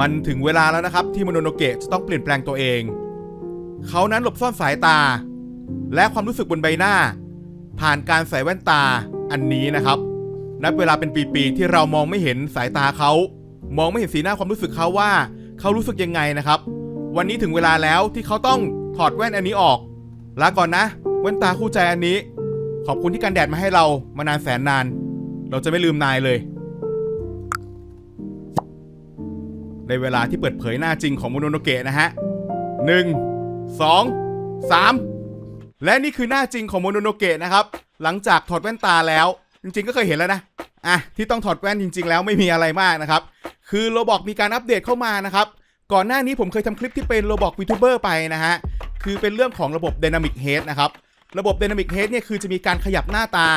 มันถึงเวลาแล้วนะครับที่มโนโนเกะจะต้องเปลี่ยนแปลงตัวเอง เขานั้นหลบซ่อนสายตา และความรู้สึกบนใบหน้า ผ่านการใส่แว่นตาอันนี้นะครับ นับเวลาเป็นปีๆที่เรามองไม่เห็นสายตาเขา มองไม่เห็นสีหน้าความรู้สึกเขาว่าเขารู้สึกยังไงนะครับ วันนี้ถึงเวลาแล้วที่เขาต้องถอดแว่นอันนี้ออกลาก่อนนะแว่นตาคู่ใจอันนี้ ขอบคุณที่กันแดดมาให้เรามานานแสนนาน เราจะไม่ลืมนายเลย ในเวลาที่เปิดเผยหน้าจริงของโมโนโนเกะนะฮะหนึ่งสองสามและนี่คือหน้าจริงของโมโนโนเกะนะครับ หลังจากถอดแว่นตาแล้ว จริง ๆ ก็เคยเห็นแล้วนะอะที่ต้องถอดแว่นจริง ๆ แล้วไม่มีอะไรมากนะครับ คือโรบอกมีการอัปเดตเข้ามานะครับ ก่อนหน้านี้ผมเคยทำคลิปที่เป็นโรบอกวีทูเบอร์ไปนะฮะ คือเป็นเรื่องของระบบ Dynamic Head นะครับ ระบบ Dynamic Head เนี่ยคือจะมีการขยับหน้าตา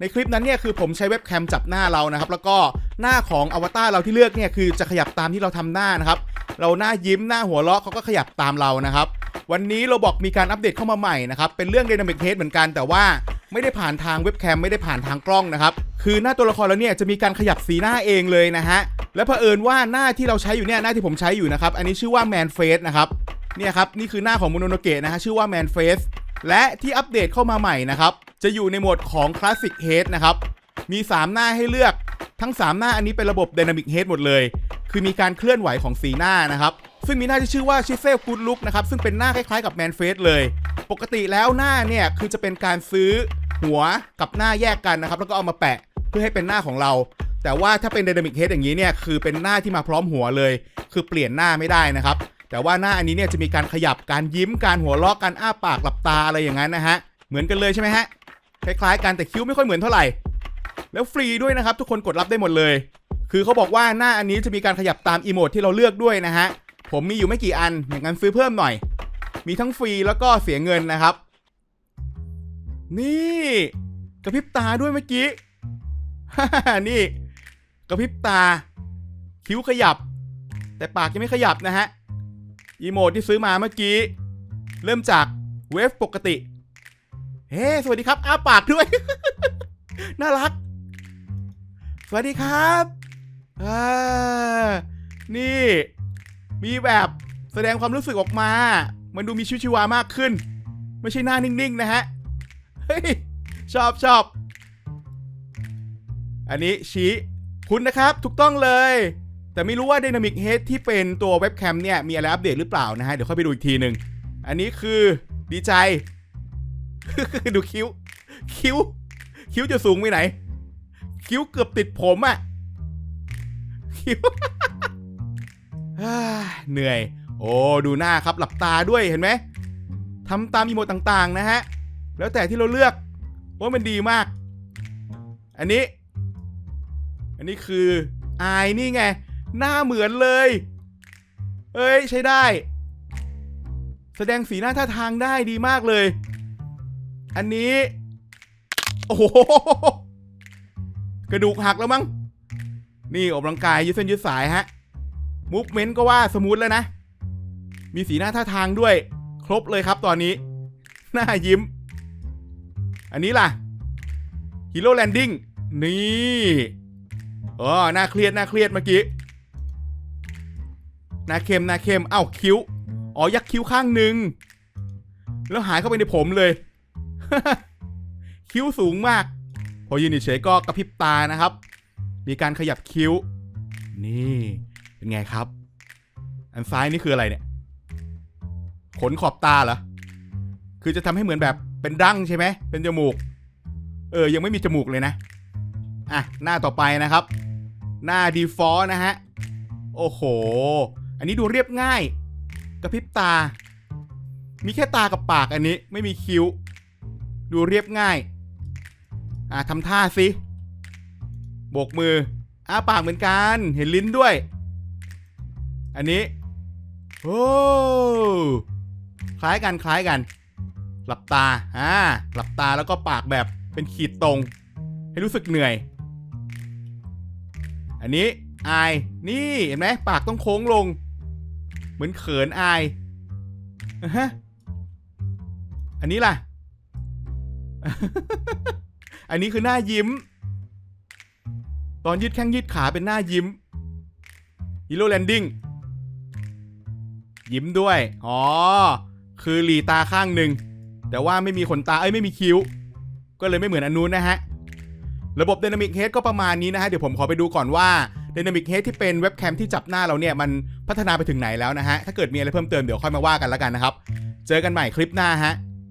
ในคลิปนั้นเนี่ยคือผมใช้เว็บแคมจับหน้าเรานะครับ แล้วก็หน้าของอวตารเราที่เลือกเนี่ยคือจะขยับตามที่เราทำหน้านะครับ เราหน้ายิ้มหน้าหัวเราะเขาก็ขยับตามเรานะครับ วันนี้เราบอกมีการอัปเดตเข้ามาใหม่นะครับ เป็นเรื่อง Dynamic Head เหมือนกันแต่ว่าไม่ได้ผ่านทางเว็บแคมไม่ได้ผ่านทางกล้องนะครับ คือหน้าตัวละครเราเนี่ยจะมีการขยับสีหน้าเองเลยนะฮะ และเผอิญว่าหน้าที่เราใช้อยู่เนี่ยหน้าที่ผมใช้อยู่นะครับ อันนี้ชื่อว่า Man Face นะครับเนี่ยครับนี่คือหน้าของโมโนโนเกะนะฮะชื่อว่า Man Face และที่อัปเดตเข้ามาใหม่นะครับ จะอยู่ในโหมดของ Classic Head นะครับ มี 3 หน้าให้เลือกทั้ง 3 หน้าอันนี้เป็นระบบ Dynamic Head หมดเลย คือมีการเคลื่อนไหวของสีหน้านะครับ ซึ่งมีหน้าที่ชื่อว่า Chisel Good Look นะครับ ซึ่งเป็นหน้าคล้ายๆกับ Man Face เลย ปกติแล้วหน้าเนี่ย คือจะเป็นการซื้อหัวกับหน้าแยกกันนะครับ แล้วก็เอามาแปะเพื่อให้เป็นหน้าของเรา แต่ว่าถ้าเป็น Dynamic Head อย่างนี้เนี่ย คือเป็นหน้าที่มาพร้อมหัวเลย คือเปลี่ยนหน้าไม่ได้นะครับ แต่ว่าหน้าอันนี้เนี่ยจะมีการขยับ การยิ้ม การหัวเราะ การอ้าปาก หลับตาอะไรอย่างนั้นนะฮะ เหมือนกันเลยใช่ไหมฮะ คล้ายๆกันแต่คิ้วไม่ค่อยเหมือนเท่าไหร่ แล้วฟรีด้วยนะครับ ทุกคนกดรับได้หมดเลย คือเขาบอกว่าหน้าอันนี้จะมีการขยับตามอีโมดที่เราเลือกด้วยนะฮะ ผมมีอยู่ไม่กี่อันอย่างนั้นซื้อเพิ่มหน่อย มีทั้งฟรีแล้วก็เสียเงินนะครับ นี่กระพริบตาด้วยเมื่อกี้ นี่กระพริบตา คิ้วขยับ แต่ปากยังไม่ขยับนะฮะอีโมดที่ซื้อมาเมื่อกี้ เริ่มจากเวฟปกติ เฮ้สวัสดีครับอ้าปากด้วย น่ารัก สวัสดีครับอ่านี่ มีแบบแสดงความรู้สึกออกมา มันดูมีชีวิตชีวามากขึ้น ไม่ใช่หน้านิ่งๆนะฮะ เฮ้ย ชอบชอบอันนี้ชี้คุณนะครับ ถูกต้องเลย แต่ไม่รู้ว่า Dynamic Head ที่เป็นตัวเว็บแคมเนี่ย มีอะไรอัปเดตหรือเปล่านะฮะ เดี๋ยวค่อยไปดูอีกทีหนึ่งอันนี้คือดีใจ ดูคิ้ว คิ้ว คิ้วจะสูงไปไหน คิ้วเกือบติดผมอะคิ้วเหนื่อย โอ้ดูหน้าครับหลับตาด้วยเห็นไหมทำตามอีโมต่างๆนะฮะ แล้วแต่ที่เราเลือกว่ามันดีมาก อันนี้ อันนี้คืออายนี่ไง หน้าเหมือนเลย เอ้ยใช้ได้ แสดงสีหน้าท่าทางได้ดีมากเลย อันนี้ โอ้โห กระดูกหักแล้วมั้ง นี่ออกกำลังกายยืดเส้นยืดสายฮะมูฟเมนต์ก็ว่าสมูทแล้วนะ มีสีหน้าท่าทางด้วย ครบเลยครับตอนนี้ หน้ายิ้ม อันนี้ล่ะฮีโร่แลนดิ้งนี่อ๋อหน้าเครียดหน้าเครียดเมื่อกี้หน้าเข้มหน้าเข้มเอ้าคิ้ว อ๋อยักคิ้วข้างหนึ่งแล้วหายเข้าไปในผมเลย คิ้วสูงมาก พอยืนเฉยก็กระพริบตานะครับ มีการขยับคิ้ว นี่เป็นไงครับ อันซ้ายนี่คืออะไรเนี่ย ขนขอบตาเหรอ คือจะทำให้เหมือนแบบเป็นดั้งใช่ไหม เป็นจมูก เออ ยังไม่มีจมูกเลยนะ อะ หน้าต่อไปนะครับ หน้าดีฟอลนะฮะ โอ้โห อันนี้ดูเรียบง่าย กระพริบตา มีแค่ตากับปากอันนี้ ไม่มีคิ้ว ดูเรียบง่าย อะทำท่าสิโบกมือ อ้าปากเหมือนกัน เห็นลิ้นด้วย อันนี้ โอ้ คล้ายกันคล้ายกัน หลับตา อ่า หลับตาแล้วก็ปากแบบเป็นขีดตรง ให้รู้สึกเหนื่อย อันนี้อาย นี่ เห็นไหมปากต้องโค้งลง เหมือนเขินอายอะฮะอันนี้ล่ะ อันนี้คือหน้ายิ้ม ตอนยืดแข้งยืดขาเป็นหน้ายิ้มฮีโร่แลนดิ้งยิ้มด้วย อ๋อ คือหลีตาข้างหนึ่ง แต่ว่าไม่มีขนตา เอ้ย ไม่มีคิ้ว ก็เลยไม่เหมือนอันนู้นนะฮะ ระบบ Dynamic Head ก็ประมาณนี้นะฮะ เดี๋ยวผมขอไปดูก่อนว่า Dynamic Head ที่เป็นเว็บแคมที่จับหน้าเราเนี่ย มันพัฒนาไปถึงไหนแล้วนะฮะ ถ้าเกิดมีอะไรเพิ่มเติมเดี๋ยวค่อยมาว่ากันแล้วกันนะครับ เจอกันใหม่คลิปหน้าฮะ